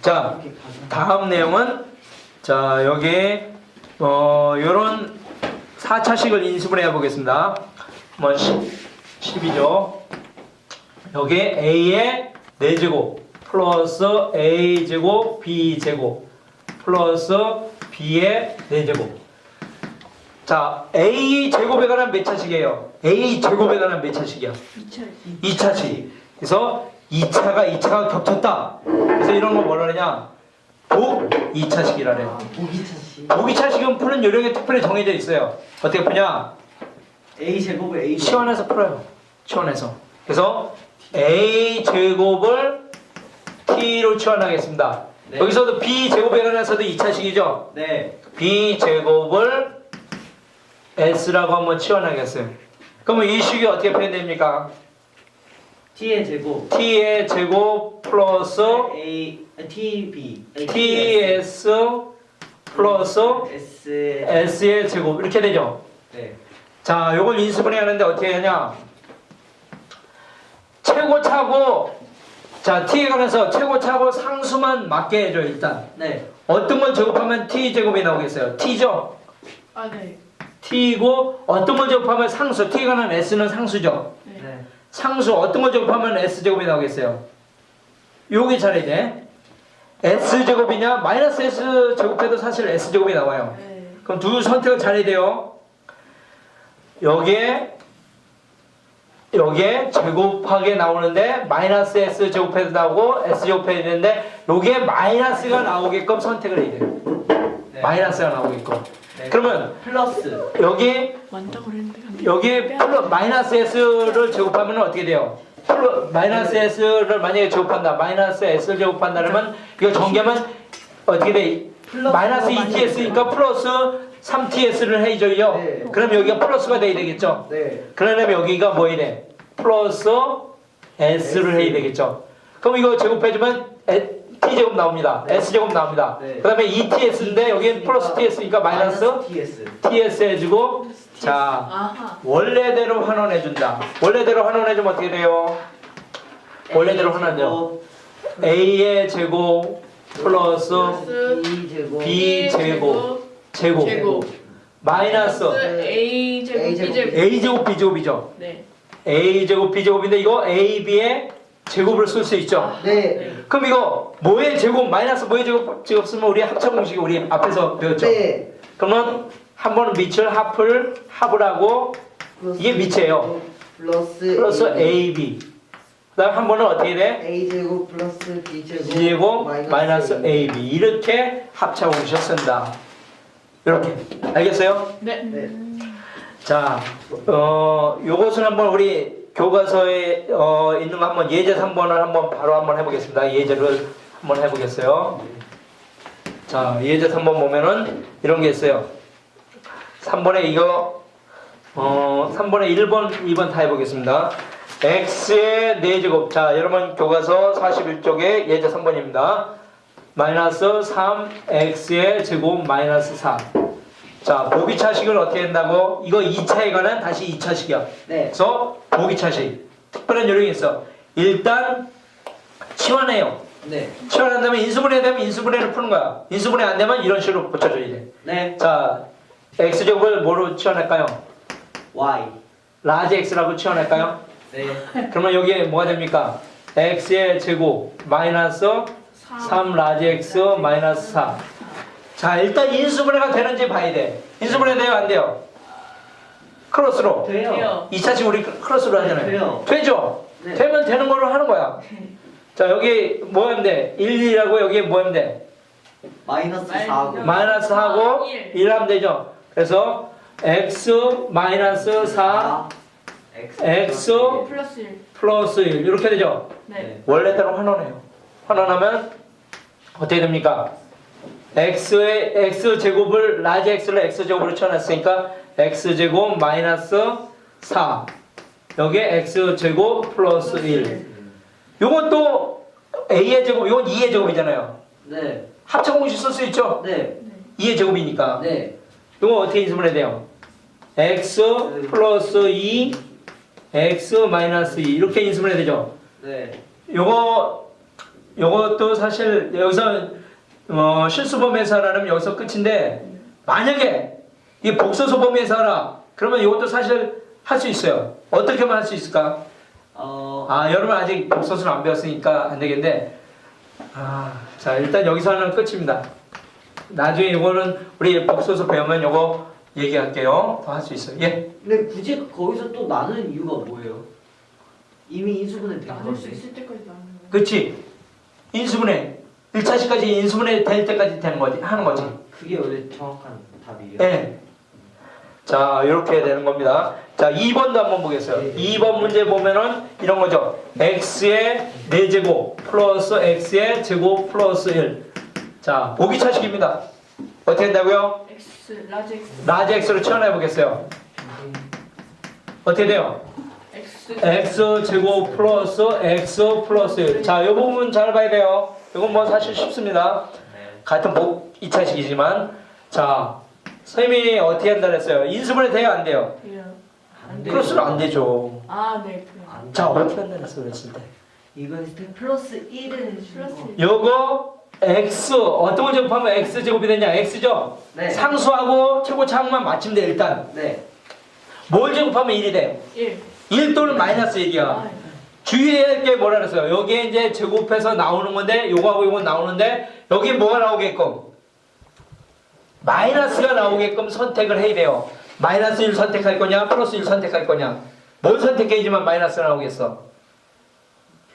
자, 다음 내용은 자 여기 어 요런 4차식을 인수분해 해보겠습니다. 한번 10, 10 이죠. 여기 a의 4제곱 플러스 a제곱 b제곱 플러스 b의 4제곱 자 a 제곱에 관한 몇 차식이에요? a 제곱에 관한 몇 차식이야? 2차식. 그래서 2차가 2차가 겹쳤다. 그래서 이런 거 뭐라 그러냐? 복 2차식이라래. 보기 차시 복 2차식은 푸는 요령이 특별히 정해져 있어요. 어떻게 푸냐? A 제곱을 A 치환해서 풀어요. 치환해서. 그래서 a 제곱을 t로 치환하겠습니다. 네. 여기서도 b 제곱에 관해서도 2차식이죠. 네 b 제곱을 s라고 한번 치환하겠어요. 그러면 이 식이 어떻게 표현됩니까? T의 제곱 t의 제곱 플러스 A 아, T B 아니, ts 플러스 S s의 제곱 이렇게 되죠. 네 자, 요걸 인수분해 하는데 어떻게 하냐? 최고 차고 자 t에 관해서 최고 차고 상수만 맞게 해줘 일단. 네 어떤 걸 제곱하면 t 제곱이 나오겠어요? t죠. 아, 네. t이고 어떤 걸 제곱하면 상수 t에 관한 s는 상수죠. 상수 어떤 걸 제곱하면 s 제곱이 나오겠어요? 요게 차례네. s 제곱이냐 마이너스 s 제곱해도 사실 s 제곱이 나와요. 네. 그럼 두 선택을 잘해야 돼요. 여기에 여기에 제곱하게 나오는데 마이너스 s 제곱해도 나오고 s 제곱해도 되는데 여기에 마이너스가 나오게끔 선택을 해야 돼요. 네. 마이너스가 나오게끔. 네. 그러면 플러스 여기 완전 그랬는데 근데 여기 플러 마이너스 s를 제곱하면 어떻게 돼요? 플러 마이너스 s를 만약에 제곱한다. 마이너스 s를 제곱한다 그러면 이거 전개하면 어떻게 돼? 마이너스 2ts니까 플러스 3ts를 해줘요. 네. 그럼 여기가 플러스가 돼야 되겠죠? 네 그러려면 여기가 뭐 이래? 플러스 s를 해야 되겠죠? 그럼 이거 제곱해주면 에- t제곱 나옵니다. s제곱 나옵니다. 네. 그 다음에 2ts인데 여기는 플러스 ts니까 마이너스 TS ts 해주고 자 아하. 원래대로 환원해준다. 원래대로 환원해주면 어떻게 돼요? 원래대로 환원해요. a의 제곱 플러스 B 제곱 B 제곱 제곱. 마이너스 A 제곱 B 제곱. 제곱. a 제곱 b 제곱이죠. 네. a 제곱 b 제곱인데 이거 a b의 제곱을 쓸 수 있죠. 네 그럼 이거 뭐의 제곱 마이너스 뭐의 제곱 제곱 쓰면 우리 합차 공식이 우리 앞에서 배웠죠. 네 그러면 한 번은 밑을 합을 합을 하고 이게 밑이에요. 플러스 플러스 a b 그다음 한 번은 어떻게 돼? A 제곱 플러스 B 제곱 제곱 마이너스 AB 이렇게 합차 공식을 쓴다. 이렇게 알겠어요? 네. 네. 자, 어, 요것은 한번 우리 교과서에 어, 있는 거 한번 예제 3번을 한번 바로 한번 해보겠습니다. 예제를 한번 해보겠어요. 자, 예제 3번 보면은 이런 게 있어요. 3번에 이거 어, 3번에 1번, 2번 다 해보겠습니다. x의 4제곱. 자, 여러분 교과서 41쪽에 예제 3번입니다. 마이너스 3x의 제곱 마이너스 4. 자, 보기차식을 어떻게 한다고? 이거 2차에 관한 다시 2차식이야. 네 그래서 보기차식. 특별한 요령이 있어. 일단 치환해요. 네 치환한 다음에 인수분해 되면 인수분해를 푸는 거야. 인수분해 안 되면 이런 식으로 고쳐줘야 돼. 네 자, x제곱을 뭐로 치환할까요? Y 라지 x라고 치환할까요? 네 그러면 여기에 뭐가 됩니까? x의 제곱 마이너스 3 라지 x 마이너스 4. 자, 일단 인수분해가 되는지 봐야 돼. 인수분해 돼요, 안 돼요? 크로스로. 돼요 2차식 우리 크로스로 하잖아요. 돼요. 되죠? 네. 되면 되는 걸로 하는 거야. 자, 여기 뭐 하면 돼? 1, 2라고 여기에 뭐 하면 돼? 마이너스 마이너스 4고 마이너스 하고 일. 1 하면 되죠. 그래서 x 마이너스 4 X X 플러스 1. 플러스 1 이렇게 되죠. 네. 원래대로 환원해요. 환원하면 어떻게 됩니까? X의 x 제곱을 라지 x를 x 제곱으로 쳐놨으니까 x 제곱 마이너스 4 여기에 x 제곱 플러스 1 요건 또 a의 제곱 이건 2의 제곱이잖아요. 네 합차 공식 쓸 수 있죠? 네 2의 제곱이니까 네 이거 어떻게 인수분해 돼요? x 플러스 2 x 마이너스 2 이렇게 인수분해 되죠? 네 요거 요것도 사실 여기서 어, 실수범위에서라면 여기서 끝인데 만약에 이 복소소범위에서라 그러면 이것도 사실 할 수 있어요. 어떻게만 할 수 있을까? 어, 아 여러분 아직 복소수는 안 배웠으니까 안 되겠는데 아, 자 일단 여기서는 끝입니다. 나중에 이거는 우리 복소수 배우면 요거 얘기할게요. 더 할 수 있어요. 예. 근데 굳이 거기서 또 나는 이유가 뭐예요? 이미 인수분해 된 나눌 수 건데. 있을 때까지 나누는 거야. 그치? 인수분해 1차식까지 인수분해 될 때까지 되는 거지 하는 거지. 그게 원래 정확한 답이에요. 예. 자, 이렇게 되는 겁니다. 자, 2번도 한번 보겠어요. 네. 2번 문제 보면은 이런 거죠. x의 4제곱 플러스 x의 제곱 플러스 1. 자, 보기 차식입니다. 어떻게 된다고요? X 라지 X 라지 x로 치환해 보겠어요. 어떻게 돼요? X 제곱 플러스 x 플러스 1. 자, 이 부분 잘 봐야 돼요. 이건 뭐 사실 쉽습니다. 네. 같은 복 2차식이지만 자, 선생님이 어떻게 한다 그랬어요? 인수분해 돼요, 안 돼요? 안 돼요. 플러스는 안 되죠. 아, 네. 그래. 안 자, 돼요. 어떻게 한다 그랬어, 그랬을 때? 이건 플러스 1은 플러스 요거 x 어떤 걸 제곱하면 x 제곱이 되냐? x죠? 네. 상수하고 최고차항만 맞추면 돼, 일단. 네. 뭘 제곱하면 1이 돼요? 1. 1 또는 마이너스 1이야. 아, 주의해야 할 게 뭐라 그랬어요? 여기에 이제 제곱해서 나오는 건데 요거하고 요거 나오는데 여기 뭐가 나오게끔 마이너스가 나오게끔 선택을 해야 돼요. 마이너스 1 선택할 거냐 플러스 1 선택할 거냐 뭘 선택해야지만 마이너스가 나오겠어?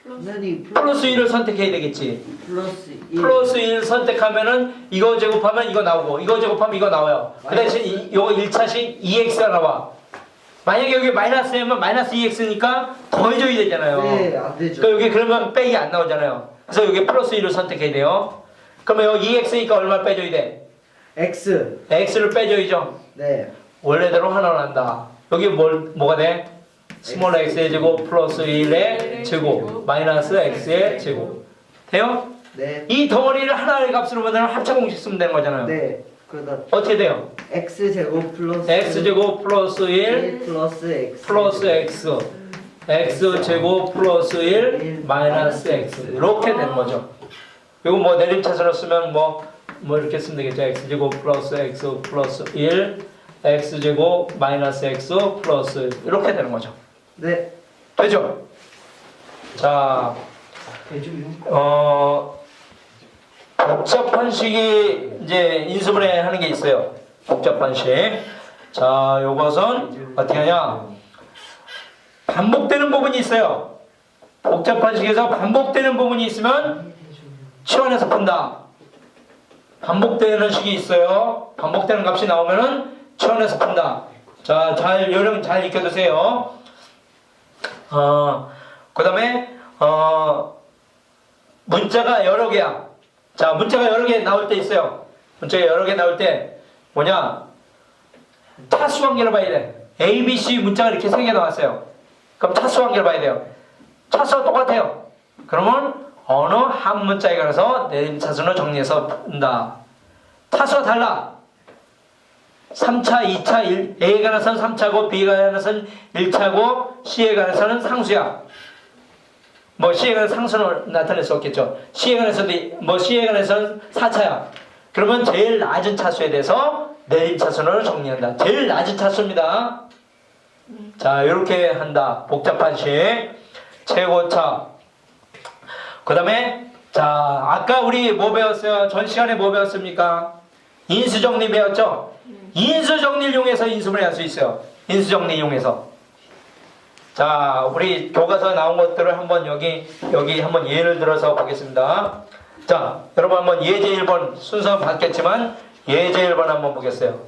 플러스 선생님 플러스 1을 선택해야 되겠지. 플러스 1. 플러스 1 선택하면은 이거 제곱하면 이거 나오고 이거 제곱하면 이거 나와요. 그 대신 이, 요거 1차식 2x가 나와. 만약에 여기 마이너스면 마이너스 2x니까 더해줘야 되잖아요. 네, 안 되죠. 그러니까 여기 그러면 빼기 안 나오잖아요. 그래서 여기 플러스 1을 선택해야 돼요. 그러면 여기 2x니까 얼마 빼줘야 돼? X. x를 빼줘야죠. 네. 원래대로 하나로 한다. 여기 뭘 뭐가 돼? 스몰 x의 제곱 플러스 1의 제곱 마이너스 x의 제곱 돼요? 네. 이 덩어리를 하나의 값으로 만들면 합차 공식 쓰면 되는 거잖아요. 네. 그러다 어떻게 돼요? X 제곱 플러스 x 제곱 플러스 1 1 플러스 X. 플러스 x x 제곱 플러스 1 마이너스 x 이렇게 되는 거죠. 이거 뭐 내림차순으로 쓰면 뭐, 뭐 이렇게 쓰면 되겠죠. x 제곱 플러스 x 플러스 1 x 제곱 마이너스 x 플러스 1 이렇게 되는 거죠. 네. 되죠? 자, 대중용. 어, 복잡한 식이 이제 인수분해 하는 게 있어요. 복잡한 식. 자, 요것은 어떻게 하냐? 반복되는 부분이 있어요. 복잡한 식에서 반복되는 부분이 있으면 치환해서 푼다. 반복되는 식이 있어요. 반복되는 값이 나오면은 치환해서 푼다. 자, 잘 여러분 잘 익혀두세요. 어, 그 다음에 어, 문자가 여러 개야. 자, 문자가 여러 개 나올 때 있어요. 문자가 여러 개 나올 때 뭐냐? 차수 관계를 봐야 돼. A, B, C 문자가 이렇게 세 개 나왔어요. 그럼 차수 관계를 봐야 돼요. 차수가 똑같아요. 그러면 어느 한 문자에 관해서 내림차순을 정리해서 푼다. 차수가 달라. 3차, 2차, 1, A에 관해서는 3차고 B에 관해서는 1차고 C에 관해서는 상수야. 뭐 C에 관해서 상수는 나타낼 수 없겠죠. C에 관해서도 뭐 C에 관해서는 4차야. 그러면 제일 낮은 차수에 대해서 내림 차순을 정리한다. 제일 낮은 차수입니다. 자, 이렇게 한다. 복잡한 식. 최고차. 그 다음에, 자, 아까 우리 뭐 배웠어요? 전 시간에 뭐 배웠습니까? 인수정리 배웠죠? 인수정리를 이용해서 인수분해 할수 있어요. 인수정리 이용해서. 자, 우리 교과서 나온 것들을 한번 여기, 여기 한번 예를 들어서 보겠습니다. 자, 여러분 한번 예제 1번 순서 바뀌었지만 예제 1번 한번 보겠어요.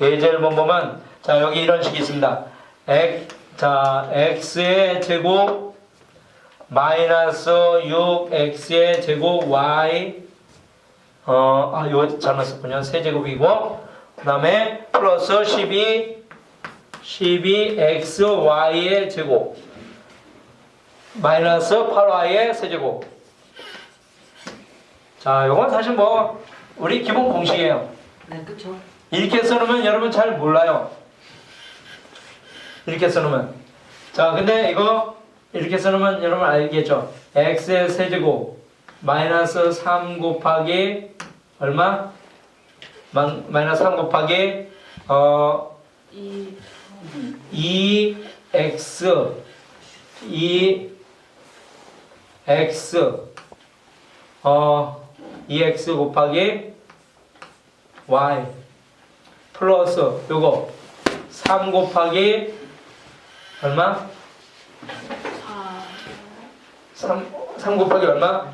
예제 1번 보면 자, 여기 이런 식이 있습니다. x, 자, x의 제곱 마이너스 6x의 제곱 y 어, 아, 이거 잘못 썼군요. 세제곱이고 그 다음에 플러스 12 12xy의 제곱 마이너스 8y의 세제곱 자, 이건 사실 뭐 우리 기본 공식이에요. 네, 그쵸. 이렇게 써놓으면 여러분 잘 몰라요. 이렇게 써놓으면. 자, 근데 이거 이렇게 써놓으면 여러분 알겠죠? x의 세제곱 마이너스 3 곱하기 얼마? 마, 마이너스 3 곱하기 어이 2x 2x 어 2x 곱하기 y 플러스 요거 3 곱하기 얼마? 4 3, 3 곱하기 얼마?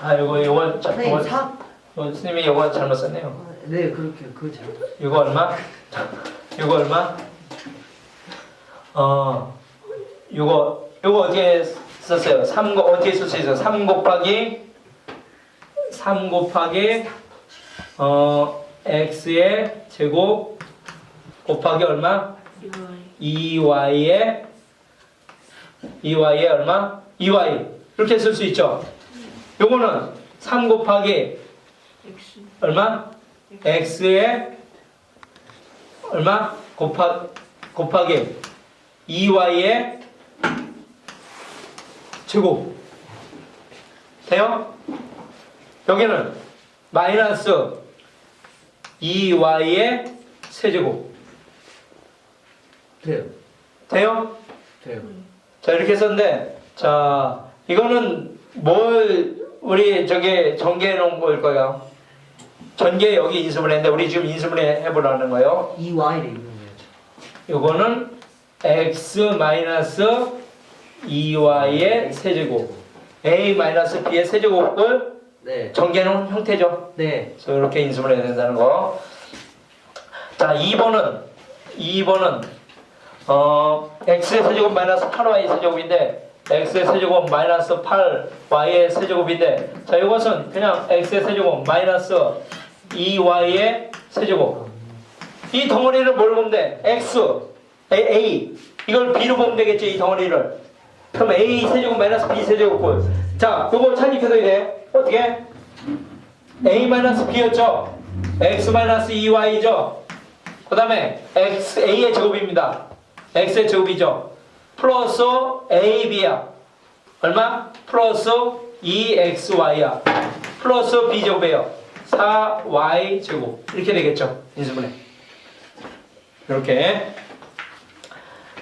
4아 요거 요거 자, 선생님 요거 3 요, 선생님이 요거 잘못 썼네요 네 그렇게 그거 잘 요거 얼마? 요거 얼마? 어 요거 요거 어떻게 썼어요? 3곱 어떻게 있어요? 3 곱하기 3 곱하기 어 x의 제곱 곱하기 얼마? 이거에 2y의 2y의 얼마? 2y 이렇게 쓸 수 있죠. 요거는 3 곱하기 얼마? x의 얼마? 곱하, 곱하기 2y의 제곱. 돼요? 여기는 마이너스 2y의 세제곱. 돼요. 돼요? 돼요. 자 이렇게 썼는데 자 이거는 뭘 우리 저기 전개해 놓은 거예요? 전개 여기 인수분 했는데 우리 지금 인수분 해보라는 거예요. 2y를 이용해야죠. 이거는 x 마이너스 2y의 세제곱 a 마이너스 b의 세제곱을 네 전개놓은 형태죠 네. 그래서 이렇게 인수분 해야 된다는 거. 자, 2번은 2번은 어 x의 세제곱 마이너스 8y 세제곱인데 x의 세제곱 마이너스 8y의 세제곱인데 자, 이것은 그냥 x의 세제곱 마이너스 2y의 세제곱. 이 덩어리를 뭘 보면 돼? x a, a 이걸 b로 보면 되겠지 이 덩어리를. 그럼 a 세제곱 마이너스 b 세제곱 꼴. 자, 요거 찾기해서 돼. 어떻게? a-b였죠. x-2y죠. 그 다음에 x, a의 제곱입니다. x의 제곱이죠. 플러스 ab야. 얼마? 플러스 2xy야. 플러스 b제곱이에요. 4y 제곱. 이렇게 되겠죠. 인수분해. 이렇게.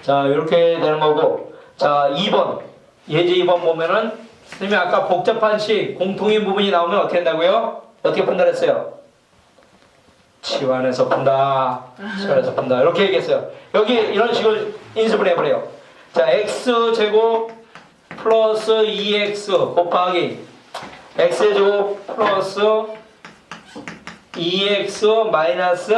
자, 이렇게 되는 거고. 자, 2번. 예제 2번 보면은, 선생님이 아까 복잡한 식, 공통인 부분이 나오면 어떻게 한다고요? 어떻게 판단했어요? 치환해서 푼다. 치환해서 푼다. 이렇게 얘기했어요. 여기 이런 식으로 인수분 해버려요. 자, x 제곱 플러스 2x 곱하기 x 제곱 플러스 2x 마이너스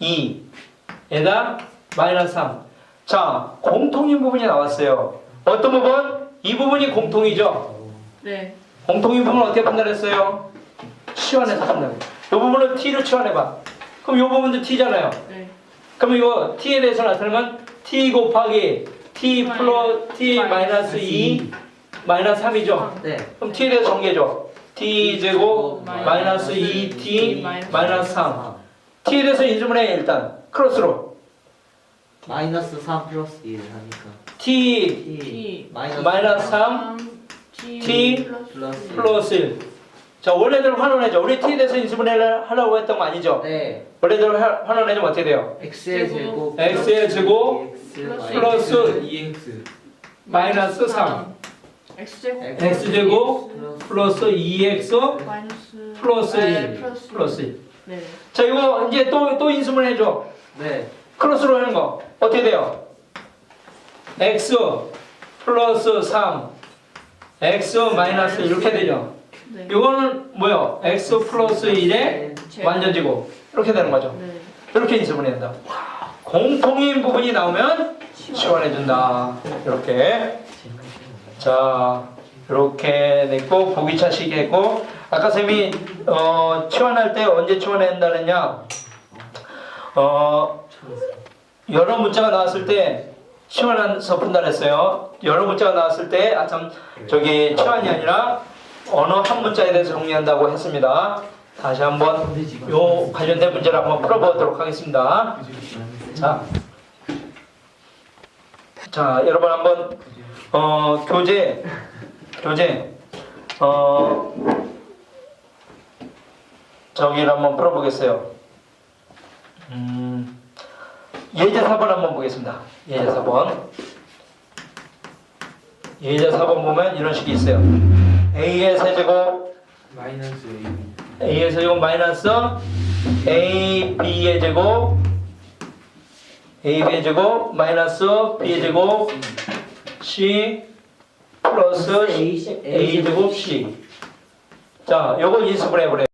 2에다 마이너스 3. 자, 공통인 부분이 나왔어요. 어떤 부분? 이 부분이 공통이죠. 네 공통인 부분을 어떻게 판단했어요? 치환해서 판단해. 이 부분을 t로 치환해봐. 그럼 이 부분도 t잖아요. 네. 그럼 이거 t에 대해서 나타내면 t 곱하기 t 플러 t 마이너스 2 마이너스 3이죠. 네. 그럼 t에 대해서 정리해줘. t 제곱 마이너스 2t 마이너스 3. t에 대해서 인수분해 일단 크로스로 마이너스 3 플러스 1 하니까. T t T 마이너스 마이너스 3 T, T 플러스 플러스 플러스 1. 자 원래대로 환원해줘. 우리 t에 대해서 인수분해를 하려고 했던 거 아니죠? 네. 원래대로 하- 환원해주면 어떻게 돼요? x의 제곱. x의 제곱 x 플러스 마이너스 2x 마이너스 3 X 제곱. X 제곱 플러스 2x 마이너스 플러스 네, 1 플러스 플러스 1. 네. 자 이거 이제 또 또 인수분해 해줘. 네 크로스로 하는 거 어떻게 돼요? x 플러스 3 x 마이너스 이렇게 되죠. 네. 이거는 뭐요? x 플러스 1의 제곱. 완전제곱 이렇게 되는 거죠. 네 이렇게 인수분해 한다. 공통인 부분이 나오면 지원해준다. 이렇게 자 이렇게 냈고 보기차식 했고 아까 쌤이 어, 치환할 때 언제 치환해야 된다느냐 어 여러 문자가 나왔을 때 치환해서 분단했어요. 여러 문자가 나왔을 때 아참 저기 치환이 아니라 언어 한 문자에 대해서 정리한다고 했습니다. 다시 한번 요 관련된 문제를 한번 풀어보도록 하겠습니다. 자, 자 여러분 한번 어 교재 교재 어, 저기를 한번 풀어보겠어요. 음, 예제 4번 한번 보겠습니다. 예제 4번. 예제 4번 보면 이런 식이 있어요. a의 세제곱, 마이너스 A a의 세제곱 마이너스 a, b의 제곱, a, b의 제곱 마이너스 b의 제곱, c 플러스 A, 제곱 c. 자, 요거 인수분 해 보래요.